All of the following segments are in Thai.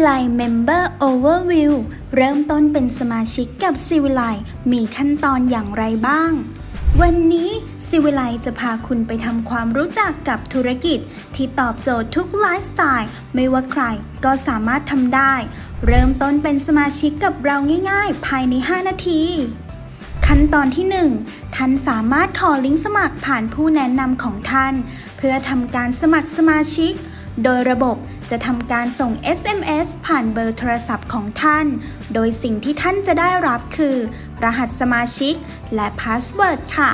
วิไล Member Overview เริ่มต้นเป็นสมาชิกกับซิวิไลมีขั้นตอนอย่างไรบ้าง วันนี้ซิวิไลจะพาคุณไปทำความรู้จักกับธุรกิจ ที่ตอบโจทย์ทุกไลฟ์สไตล์ไม่ว่าใครก็สามารถทำได้ เริ่มต้นเป็นสมาชิกกับเราง่ายๆ ภายใน 5 นาทีขั้นตอนที่ 1 ท่านสามารถขอลิงก์สมัครผ่านผู้แนะนำของท่าน เพื่อทำการสมัครสมาชิก โดยระบบจะทำการส่ง SMS ผ่านเบอร์โทรศัพท์ของท่าน โดยสิ่งที่ท่านจะได้รับคือ รหัสสมาชิกและพาสเวิร์ดค่ะ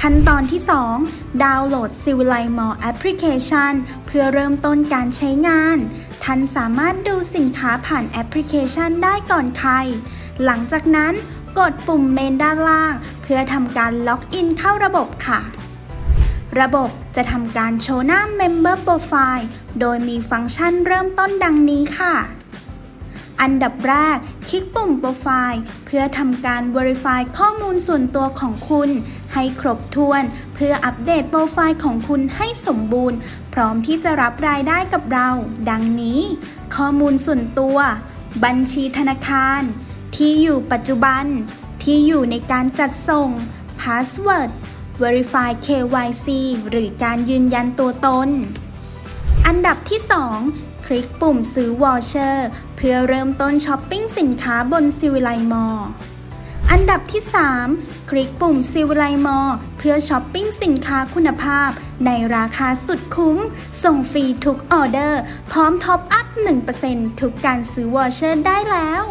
ขั้นตอนที่ 2 ดาวน์โหลด c i v i l i z e Mall Application เพื่อเริ่มต้นการใช้งาน ท่านสามารถดูสินค้าผ่านแอปพลิเคชันได้ก่อนใคร หลังจากนั้นกดปุ่มเมนด้านล่าง เพื่อทำการล็อกอินเข้าระบบค่ะ ระบบจะทำการโชว์หน้า Member Profile โดยมีฟังก์ชันเริ่มต้นดังนี้ค่ะ อันดับแรก คลิกปุ่มโปรไฟล์เพื่อทำการ Verify ข้อมูลส่วนตัวของคุณ ให้ครบถ้วน เพื่ออัปเดตโปรไฟล์ของคุณให้สมบูรณ์ พร้อมที่จะรับรายได้กับเรา ดังนี้ ข้อมูลส่วนตัว บัญชีธนาคาร ที่อยู่ปัจจุบัน ที่อยู่ในการจัดส่ง Password Verify KYC หรือการยืนยันตัวตน อันดับที่ 2 คลิกปุ่มซื้อวอเชอร์เพื่อเริ่มต้นช้อปปิ้งสินค้าบนซิวิไลมออันดับที่ 3 คลิกปุ่มซิวิไลมอเพื่อช้อปปิ้งสินค้าคุณภาพ ในราคาสุดคุ้ม ส่งฟรีทุกออเดอร์ พร้อมท็อปอัพ 1%ทุกการซื้อวอเชอร์ได้แล้ว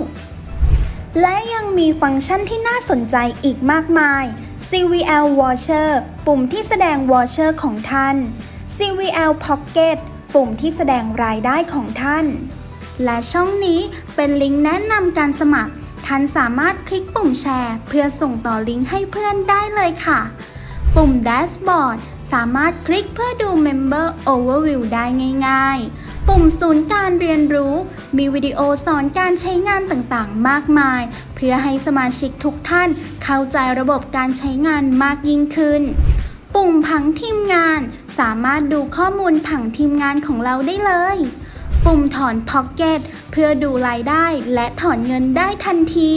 และยังมีฟังก์ชันที่น่าสนใจอีกมากมาย CVL Watcher ปุ่มที่แสดง Watcher ของท่าน CVL Pocket ปุ่มที่แสดงรายได้ของท่าน และช่องนี้เป็นลิงก์แนะนำการสมัคร ท่านสามารถคลิกปุ่มแชร์ เพื่อส่งต่อลิงก์ให้เพื่อนได้เลยค่ะ ปุ่ม Dashboard สามารถคลิกเพื่อดู Member Overview ได้ง่าย ๆ ปุ่มศูนย์การเรียนรู้ มีวิดีโอสอนการใช้งานต่างๆ มากมาย เพื่อให้สมาชิกทุกท่านเข้าใจระบบการใช้งานมากยิ่งขึ้น ปุ่มผังทีมงาน สามารถดูข้อมูลผังทีมงานของเราได้เลย ปุ่มถอน Pocket เพื่อดูรายได้และถอนเงินได้ทันที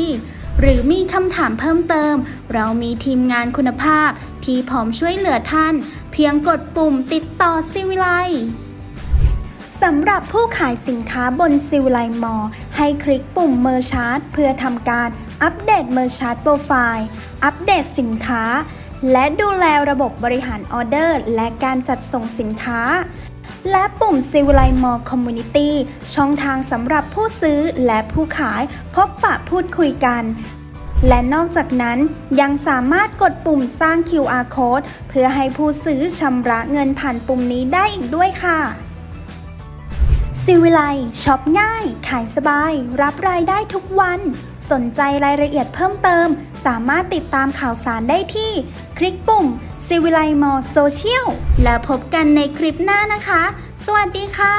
หรือมีคำถามเพิ่มเติม เรามีทีมงานคุณภาพที่พร้อมช่วยเหลือท่าน เพียงกดปุ่มติดต่อซิวิไล สำหรับผู้ขายสินค้าบนซิวไลมอให้คลิกปุ่มเมอร์ชาร์ตเพื่อทำการอัปเดตเมอร์ชาร์ตโปรไฟล์ อัปเดตสินค้า และดูแลระบบบริหารออเดอร์ และการจัดส่งสินค้า และปุ่ม c i v i l i z e Mall Community ช่องทางสำหรับผู้ซื้อและผู้ขายพบปะพูดคุยกันและนอกจากนั้นยังสามารถกดปุ่มสร้าง QR Code เพื่อให้ผู้ซื้อชำระเงินผ่านปุ่มนี้ได้อีกด้วยค่ะ ซิวิไลช็อปง่าย ขายสบาย รับรายได้ทุกวัน สนใจรายละเอียดเพิ่มเติม สามารถติดตามข่าวสารได้ที่ คลิกปุ่มซีวิไลมอลโซเชียลแล้วพบกันในคลิปหน้านะคะ สวัสดีค่ะ